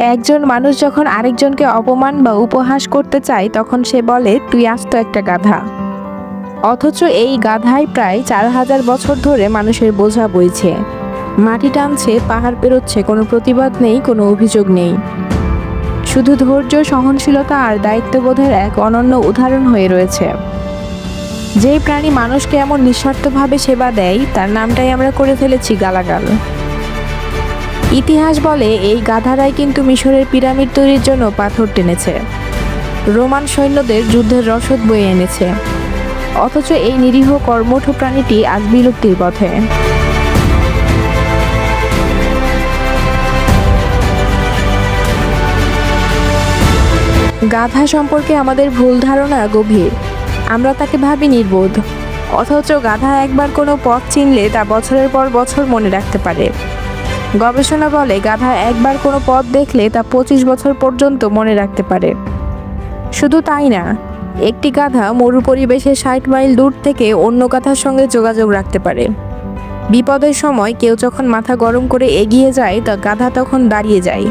একজন মানুষ যখন আরেকজনকে অপমান বা উপহাস করতে চায়, তখন সে বলে, তুই আস্ত একটা গাধা। অথচ এই গাধাই প্রায় চার হাজার বছর ধরে মানুষের বোঝা বইছে। মাটি টানছে, পাহাড় পেরোচ্ছে, কোনো প্রতিবাদ নেই, কোনো অভিযোগ নেই। শুধু ধৈর্য, সহনশীলতা আর দায়িত্ববোধের এক অনন্য উদাহরণ হয়ে রয়েছে। যেই প্রাণী মানুষকে এমন নিঃস্বার্থভাবে সেবা দেয়, তার নামটাই আমরা করে ফেলেছি গালাগাল। ইতিহাস বলে এই গাধারাই কিন্তু মিশরের পিরামিড তৈরির জন্য পাথর টেনেছে। রোমান সৈন্যদের যুদ্ধের রসদ বয়ে এনেছে। অথচ এই নিরীহ কর্মঠ প্রাণীটি আজ বিলুপ্তির পথে। গাধা সম্পর্কে আমাদের ভুল ধারণা গভীর। আমরা তাকে ভাবি নির্বোধ। অথচ গাধা একবার কোনো পথ চিনলে তা বছরের পর বছর মনে রাখতে পারে। গবেষণা বলে গাধা একবার কোনো পথ দেখলে তা পঁচিশ বছর পর্যন্ত মনে রাখতে পারে। শুধু তাই না, একটি গাধা মরু পরিবেশে ষাট মাইল দূর থেকে অন্য গাধার সঙ্গে যোগাযোগ রাখতে পারে। বিপদের সময় কেউ যখন মাথা গরম করে এগিয়ে যায়, তা গাধা তখন দাঁড়িয়ে যায়।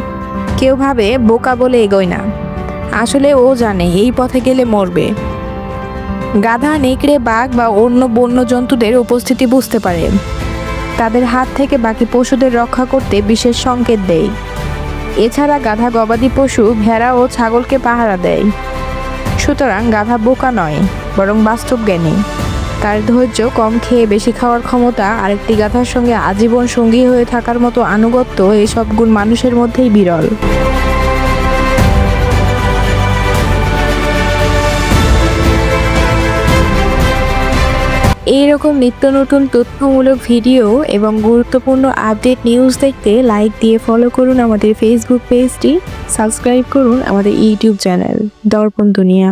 কেউ ভাবে, বোকা বলে এগোয় না। আসলে ও জানে, এই পথে গেলে মরবে। গাধা, নেকড়ে, বাঘ বা অন্য বন্য জন্তুদের উপস্থিতি বুঝতে পারে। তাদের হাত থেকে বাকি পশুদের রক্ষা করতে বিশেষ সংকেত দেয়। এছাড়া গাধা গবাদি পশু, ভেড়া ও ছাগলকে পাহারা দেয়। সুতরাং গাধা বোকা নয়, বরং বাস্তব জ্ঞানী। তার ধৈর্য কম খেয়ে বেশি খাওয়ার ক্ষমতা আরেকটি গাধার সঙ্গে আজীবন সঙ্গী হয়ে থাকার মতো আনুগত্য এইসব গুণ মানুষের মধ্যেই বিরল। এই রকম নিত্য নতুন তথ্যমূলক ভিডিও এবং গুরুত্বপূর্ণ আপডেট নিউজ দেখতে লাইক দিয়ে ফলো করুন আমাদের ফেসবুক পেজটি সাবস্ক্রাইব করুন আমাদের ইউটিউব চ্যানেল দর্পণ দুনিয়া।